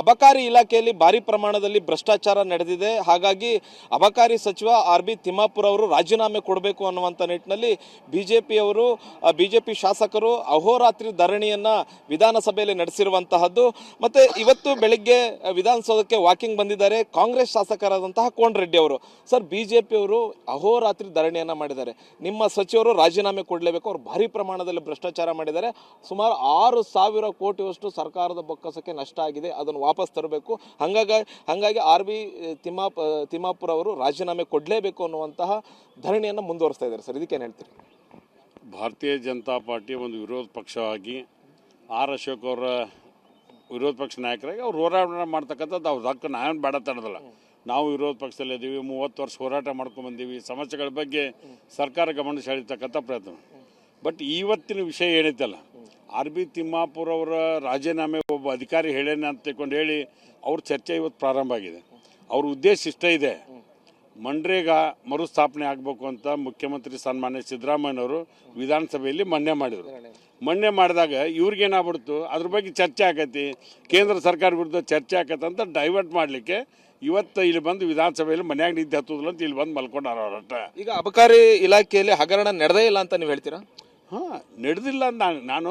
ಅಬಕಾರಿ ಇಲಾಖೆಯಲ್ಲಿ ಭಾರಿ ಪ್ರಮಾಣದಲ್ಲಿ ಭ್ರಷ್ಟಾಚಾರ ನಡೆದಿದೆ. ಹಾಗಾಗಿ ಅಬಕಾರಿ ಸಚಿವ ಆರ್ ಬಿ ತಿಮ್ಮಾಪುರ ಅವರು ರಾಜೀನಾಮೆ ಕೊಡಬೇಕು ಅನ್ನುವಂಥ ನಿಟ್ಟಿನಲ್ಲಿ ಬಿ ಜೆ ಪಿಯವರು ಬಿ ಜೆ ಪಿ ಶಾಸಕರು ಅಹೋರಾತ್ರಿ ಧರಣಿಯನ್ನು ವಿಧಾನಸಭೆಯಲ್ಲಿ ನಡೆಸಿರುವಂತಹದ್ದು. ಮತ್ತು ಇವತ್ತು ಬೆಳಿಗ್ಗೆ ವಿಧಾನಸೌಧಕ್ಕೆ ವಾಕಿಂಗ್ ಬಂದಿದ್ದಾರೆ ಕಾಂಗ್ರೆಸ್ ಶಾಸಕರಾದಂತಹ ಕೋನ್ ರೆಡ್ಡಿ ಅವರು. ಸರ್ ಪಿಯವರು ಅಹೋರಾತ್ರಿ ಧರಣಿಯನ್ನು ಮಾಡಿದ್ದಾರೆ. ನಿಮ್ಮ ಸಚಿವರು ರಾಜೀನಾಮೆ ಕೊಡಲೇಬೇಕು. ಅವರು ಭಾರಿ ಪ್ರಮಾಣದಲ್ಲಿ ಭ್ರಷ್ಟಾಚಾರ ಮಾಡಿದ್ದಾರೆ. ಸುಮಾರು ಆರು ಸಾವಿರ ಕೋಟಿಯಷ್ಟು ಸರ್ಕಾರದ ಬೊಕ್ಕಸಕ್ಕೆ ನಷ್ಟ ಆಗಿದೆ. ಅದನ್ನು ವಾಪಸ್ ತರಬೇಕು. ಹಂಗಾಗಿ, ಹಾಗಾಗಿ ಆರ್ ಬಿ ತಿಮ್ಮಾಪ ತಿಮ್ಮಾಪುರ ಅವರು ರಾಜೀನಾಮೆ ಕೊಡಲೇಬೇಕು ಅನ್ನುವಂತಹ ಧರಣಿಯನ್ನು ಮುಂದುವರಿಸ್ತಾ ಇದ್ದಾರೆ ಸರ್. ಇದಕ್ಕೇನು ಹೇಳ್ತೀರಿ? ಭಾರತೀಯ ಜನತಾ ಪಾರ್ಟಿ ಒಂದು ವಿರೋಧ ಪಕ್ಷವಾಗಿ ಆರ್ ಅಶೋಕ್ ಅವರ ವಿರೋಧ ಪಕ್ಷ ನಾಯಕರಾಗಿ ಅವ್ರು ಹೋರಾಟ ಮಾಡ್ತಕ್ಕಂಥದ್ದು ಅವ್ರ ಹಕ್ಕು. ನಾವೇನು ಬೇಡ ತಡೋದಲ್ಲ ನಾವು ವಿರೋಧ ಪಕ್ಷದಲ್ಲಿದ್ದೀವಿ ಮೂವತ್ತು ವರ್ಷ ಹೋರಾಟ ಮಾಡ್ಕೊಂಡು ಬಂದೀವಿ. ಸಮಸ್ಯೆಗಳ ಬಗ್ಗೆ ಸರ್ಕಾರ ಗಮನ ಸೆಳೀತಕ್ಕಂಥ ಪ್ರಯತ್ನ. ಬಟ್ ಇವತ್ತಿನ ವಿಷಯ ಏನೈತಲ್ಲ ಆರ್ ಬಿ ತಿಮ್ಮಾಪುರ್ ಅವರ ರಾಜೀನಾಮೆ ಒಬ್ಬ ಅಧಿಕಾರಿ ಹೇಳೇನೆ ಅಂತ ತಿಳ್ಕೊಂಡು ಹೇಳಿ ಅವ್ರ ಚರ್ಚೆ ಇವತ್ತು ಪ್ರಾರಂಭ ಆಗಿದೆ. ಅವ್ರ ಉದ್ದೇಶ ಇಷ್ಟ ಇದೆ. ಮನ್ರೇಗಾ ಮರುಸ್ಥಾಪನೆ ಆಗಬೇಕು ಅಂತ ಮುಖ್ಯಮಂತ್ರಿ ಸನ್ಮಾನ್ಯ ಸಿದ್ದರಾಮಯ್ಯನವರು ವಿಧಾನಸಭೆಯಲ್ಲಿ ಮನ್ನೆ ಮಾಡಿದರು. ಮನ್ನೆ ಮಾಡಿದಾಗ ಇವ್ರಿಗೇನಾಗ್ಬಿಡ್ತು ಅದ್ರ ಬಗ್ಗೆ ಚರ್ಚೆ ಆಕೈತಿ. ಕೇಂದ್ರ ಸರ್ಕಾರ ವಿರುದ್ಧ ಚರ್ಚೆ ಆಕೈತೆ ಅಂತ ಡೈವರ್ಟ್ ಮಾಡಲಿಕ್ಕೆ ಇವತ್ತು ಇಲ್ಲಿ ಬಂದು ವಿಧಾನಸಭೆಯಲ್ಲಿ ಮನ್ಯಾಗ ನಿದ್ದೆ ಹತ್ತೋದಿಲ್ಲ ಅಂತ ಇಲ್ಲಿ ಬಂದು ಮಲ್ಕೊಂಡಾರ ಈಗ ಅಬಕಾರಿ ಇಲಾಖೆಯಲ್ಲಿ ಹಗರಣ ನಡೆದೇ ಇಲ್ಲ ಅಂತ ನೀವು ಹೇಳ್ತೀರಾ? ಹಾಂ, ನಡೆದಿಲ್ಲ ಅಂತ ನಾನು ನಾನು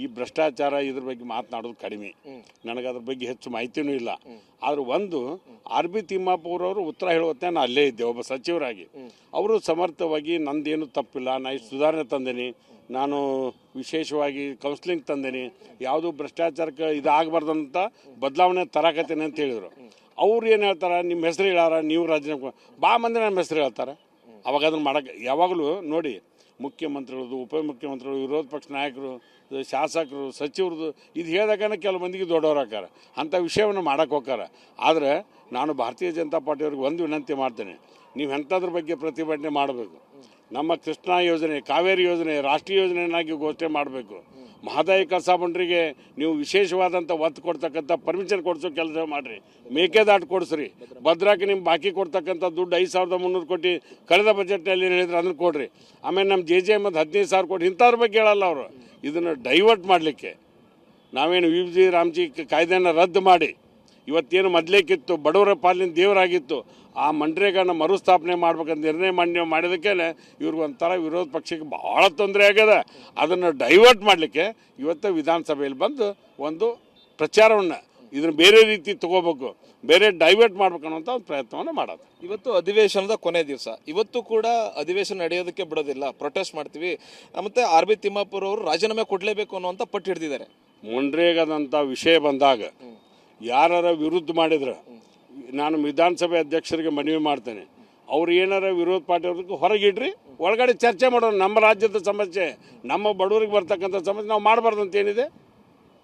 ಈ ಭ್ರಷ್ಟಾಚಾರ ಇದ್ರ ಬಗ್ಗೆ ಮಾತನಾಡೋದು ಕಡಿಮೆ. ನನಗೆ ಅದ್ರ ಬಗ್ಗೆ ಹೆಚ್ಚು ಮಾಹಿತಿನೂ ಇಲ್ಲ. ಆದ್ರೆ ಒಂದು ಆರ್ ಬಿ ತಿಮ್ಮಾಪುರ್ ಅವರು ಉತ್ತರ ಹೇಳುವತ್ತೆ ನಾನು ಅಲ್ಲೇ ಇದ್ದೆ, ಒಬ್ಬ ಸಚಿವರಾಗಿ. ಅವರು ಸಮರ್ಥವಾಗಿ ನಂದೇನು ತಪ್ಪಿಲ್ಲ, ನಾ ಇಷ್ಟು ಸುಧಾರಣೆ ತಂದೇನಿ, ನಾನು ವಿಶೇಷವಾಗಿ ಕೌನ್ಸಿಲಿಂಗ್ ತಂದೇನಿ, ಯಾವುದು ಭ್ರಷ್ಟಾಚಾರಕ್ಕೆ ಇದಾಗಬಾರ್ದು ಅಂತ ಬದಲಾವಣೆ ತರಾಕತ್ತೇನೆ ಅಂತ ಹೇಳಿದರು. ಅವ್ರು ಏನು ಹೇಳ್ತಾರೆ ನಿಮ್ಮ ಹೆಸರು ಹೇಳಾರ, ನೀವು ರಾಜೀನಾಮೆ ಬಾ ಮಂದಿ ನಮ್ಮ ಹೆಸರು ಹೇಳ್ತಾರೆ. ಅವಾಗ ಅದನ್ನು ಮಾಡೋಕ್ಕೆ ಯಾವಾಗಲೂ ನೋಡಿ ಮುಖ್ಯಮಂತ್ರಿಗಳದು ಉಪಮುಖ್ಯಮಂತ್ರಿಗಳು, ವಿರೋಧ ಪಕ್ಷ ನಾಯಕರು, ಶಾಸಕರು ಸಚಿವರದು ಇದು ಹೇಳಿದಾಗನೇ ಕೆಲವು ಮಂದಿಗೆ ದೊಡ್ಡವ್ರು ಹಾಕಾರ ಅಂಥ ವಿಷಯವನ್ನು ಮಾಡಕ್ಕೆ ಹೋಗಾರ ಆದರೆ ನಾನು ಭಾರತೀಯ ಜನತಾ ಪಾರ್ಟಿಯವ್ರಿಗೆ ಒಂದು ವಿನಂತಿ ಮಾಡ್ತೇನೆ. ನೀವು ಎಂಥದ್ರ ಬಗ್ಗೆ ಪ್ರತಿಭಟನೆ ಮಾಡಬೇಕು? ನಮ್ಮ ಕೃಷ್ಣಾ ಯೋಜನೆ, ಕಾವೇರಿ ಯೋಜನೆ, ರಾಷ್ಟ್ರೀಯ ಯೋಜನೆಯನ್ನಾಗಿ ಘೋಷಣೆ ಮಾಡಬೇಕು. ಮಹದಾಯಿ ಕಸಾಬಂಡ್ರಿಗೆ ನೀವು ವಿಶೇಷವಾದಂಥ ಒತ್ತು ಕೊಡ್ತಕ್ಕಂಥ ಪರ್ಮಿಷನ್ ಕೊಡಿಸೋ ಕೆಲಸ ಮಾಡಿರಿ. ಮೇಕೆದಾಟು ಕೊಡಿಸ್ರಿ. ಭದ್ರಾಕ್ಕೆ ನಿಮ್ಮ ಬಾಕಿ ಕೊಡ್ತಕ್ಕಂಥ ದುಡ್ಡು ಐದು ಸಾವಿರದ ಮುನ್ನೂರು ಕೋಟಿ ಕಳೆದ ಬಜೆಟ್ನಲ್ಲಿ ಏನು ಹೇಳಿದ್ರೆ ಅದನ್ನು ಕೊಡ್ರಿ. ಆಮೇಲೆ ನಮ್ಮ ಜೆ ಜೆ ಮತ್ತು ಹದಿನೈದು ಸಾವಿರ ಕೋಟಿ ಇಂಥವ್ರ ಬಗ್ಗೆ ಹೇಳಲ್ಲ ಅವರು. ಇದನ್ನು ಡೈವರ್ಟ್ ಮಾಡಲಿಕ್ಕೆ. ನಾವೇನು ವಿ ಜಿ ರಾಮ್ಜಿ ಕಾಯ್ದೆಯನ್ನು ರದ್ದು ಮಾಡಿ ಇವತ್ತೇನು ಮೊದಲೇಕಿತ್ತು ಬಡವರ ಪಾಲಿನ ದೇವರಾಗಿತ್ತು. ಆ ಮನ್ರೇಗಾನ ಮರುಸ್ಥಾಪನೆ ಮಾಡ್ಬೇಕಂತ ನಿರ್ಣಯ ಮಾಡಿ ಮಾಡಿದಕ್ಕೆ ಇವ್ರಿಗೆ ಒಂಥರ ವಿರೋಧ ಪಕ್ಷಕ್ಕೆ ಭಾಳ ತೊಂದರೆ ಆಗ್ಯದ. ಅದನ್ನು ಡೈವರ್ಟ್ ಮಾಡಲಿಕ್ಕೆ ಇವತ್ತು ವಿಧಾನಸಭೆಯಲ್ಲಿ ಬಂದು ಒಂದು ಪ್ರಚಾರವನ್ನು ಇದನ್ನು ಬೇರೆ ರೀತಿ ತಗೋಬೇಕು ಬೇರೆ ಡೈವರ್ಟ್ ಮಾಡ್ಬೇಕು ಅನ್ನೋಂಥ ಒಂದು ಪ್ರಯತ್ನವನ್ನು ಮಾಡೋದು. ಇವತ್ತು ಅಧಿವೇಶನದ ಕೊನೆ ದಿವಸ. ಇವತ್ತು ಕೂಡ ಅಧಿವೇಶನ ನಡೆಯೋದಕ್ಕೆ ಬಿಡೋದಿಲ್ಲ. ಪ್ರೊಟೆಸ್ಟ್ ಮಾಡ್ತೀವಿ. ಮತ್ತೆ ಆರ್ ಬಿ ತಿಮ್ಮಾಪುರ್ ಅವರು ರಾಜೀನಾಮೆ ಕೊಡಲೇಬೇಕು ಅನ್ನುವಂಥ ಪಟ್ಟು ಹಿಡಿದಿದ್ದಾರೆ. ಮುಂಡ್ರೇಗದಂಥ ವಿಷಯ ಬಂದಾಗ ಯಾರ ವಿರುದ್ಧ ಮಾಡಿದ್ರೆ ನಾನು ವಿಧಾನಸಭೆ ಅಧ್ಯಕ್ಷರಿಗೆ ಮನವಿ ಮಾಡ್ತೇನೆ. ಅವ್ರು ಏನಾರ ವಿರೋಧ ಪಾರ್ಟಿ ಅವ್ರಿಗೆ ಹೊರಗಿಡ್ರಿ ಒಳಗಡೆ ಚರ್ಚೆ ಮಾಡೋಣ. ನಮ್ಮ ರಾಜ್ಯದ ಸಮಸ್ಯೆ ನಮ್ಮ ಬಡವರಿಗೆ ಬರ್ತಕ್ಕಂಥ ಸಮಸ್ಯೆ ನಾವು ಮಾಡಬಾರ್ದು ಅಂತ ಏನಿದೆ?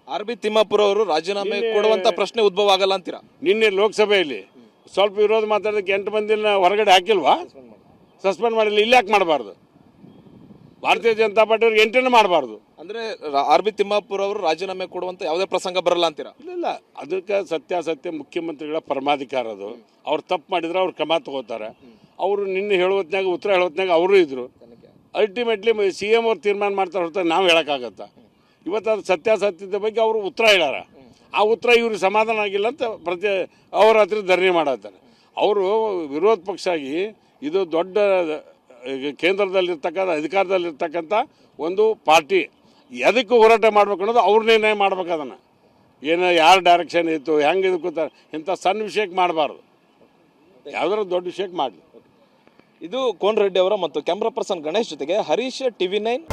ಆರ್ ಬಿ ತಿಮ್ಮಾಪುರ ಅವರು ರಾಜೀನಾಮೆ ಕೊಡುವಂತ ಪ್ರಶ್ನೆ ಉದ್ಭವ ಆಗಲ್ಲ ಅಂತೀರಾ? ನಿನ್ನೆ ಲೋಕಸಭೆಯಲ್ಲಿ ಸ್ವಲ್ಪ ವಿರೋಧ ಮಾತಾಡೋದಕ್ಕೆ ಎಂಟು ಮಂದಿನ ಹೊರಗಡೆ ಹಾಕಿಲ್ವಾ? ಸಸ್ಪೆಂಡ್ ಮಾಡಿಲ್ಲ ಇಲ್ಲ ಯಾಕೆ ಮಾಡಬಾರ್ದು? ಭಾರತೀಯ ಜನತಾ ಪಾರ್ಟಿಯವ್ರಿಗೆ ಎಂಟ್ರಿನ ಮಾಡಬಾರ್ದು. ಅಂದ್ರೆ ಆರ್ ಬಿ ತಿಮ್ಮಾಪುರ್ ಅವರು ರಾಜೀನಾಮೆ ಕೊಡುವಂತ ಯಾವುದೇ ಪ್ರಸಂಗ ಬರಲ್ಲ ಅಂತೀರಾ? ಇಲ್ಲ ಇಲ್ಲ. ಅದಕ್ಕೆ ಸತ್ಯಾಸತ್ಯ ಮುಖ್ಯಮಂತ್ರಿಗಳ ಪರಮಾಧಿಕಾರ ಅದು. ಅವ್ರು ತಪ್ಪು ಮಾಡಿದ್ರೆ ಅವ್ರು ಕ್ರಮ ತಗೋತಾರೆ. ಅವರು ನಿನ್ನೆ ಹೇಳುವತ್ನಾಗ ಉತ್ತರ ಹೇಳುವತ್ನಾಗ ಅವರು ಇದ್ರು. ಅಲ್ಟಿಮೇಟ್ಲಿ ಸಿ ಎಂ ಅವ್ರು ತೀರ್ಮಾನ ಮಾಡ್ತಾರೆ ಹೊರತು ನಾವು ಹೇಳೋಕ್ಕಾಗತ್ತ? ಇವತ್ತು ಅದು ಸತ್ಯಾಸತ್ಯದ ಬಗ್ಗೆ ಅವರು ಉತ್ತರ ಹೇಳಾರ. ಆ ಉತ್ತರ ಇವ್ರಿಗೆ ಸಮಾಧಾನ ಆಗಿಲ್ಲ ಅಂತ ಪ್ರತಿ ಅವ್ರ ಹತ್ರ ಧರಣಿ ಮಾಡತ್ತಾರೆ. ಅವರು ವಿರೋಧ ಪಕ್ಷ ಆಗಿ ಇದು ದೊಡ್ಡ ಕೇಂದ್ರದಲ್ಲಿರ್ತಕ್ಕಂಥ, ಅಧಿಕಾರದಲ್ಲಿರ್ತಕ್ಕಂಥ ಒಂದು ಪಾರ್ಟಿ ಎದಕ್ಕೆ ಹೋರಾಟ ಮಾಡ್ಬೇಕು ಅನ್ನೋದು ಅವ್ರ ನಿರ್ಣಯ ಮಾಡ್ಬೇಕು ಅದನ್ನು. ಏನು ಯಾರು ಡೈರೆಕ್ಷನ್ ಇತ್ತು, ಹೆಂಗೆ ಇದು ಕೂತಾರೆ ಇಂಥ ಸಣ್ಣ ವಿಷಯಕ್ಕೆ ಮಾಡಬಾರ್ದು. ಯಾವ್ದಾರು ದೊಡ್ಡ ವಿಷಯಕ್ಕೆ ಮಾಡಲಿ. ಇದು ಕೋನ್ ರೆಡ್ಡಿ ಅವರ ಮತ್ತು ಕ್ಯಾಮ್ರಾ ಪರ್ಸನ್ ಗಣೇಶ್ ಜೊತೆಗೆ ಹರೀಶ್ ಟಿವಿ ನೈನ್.